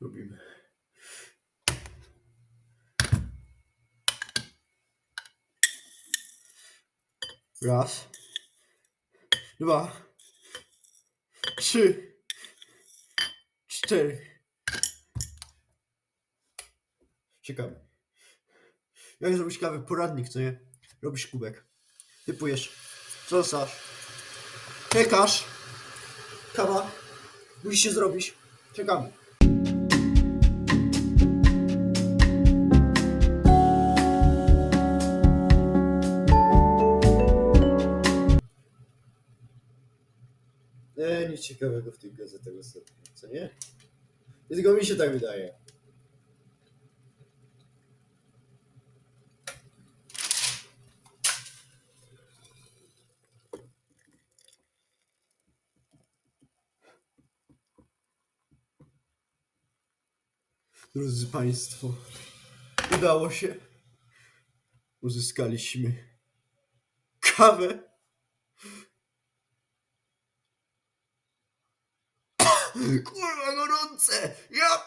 Robimy. Raz. Dwa. Trzy. Cztery. Ciekawe. Jak zrobić kawę? Poradnik, co nie? Robisz kubek. Typujesz. Zostasz? Czekasz. Kawa. Musisz się zrobić. Czekamy. Nie, nic ciekawego w tych gazetach ostatnio, co nie? Tylko mi się tak wydaje. Drodzy Państwo, udało się. Uzyskaliśmy kawę. Kurwa gorące! Ja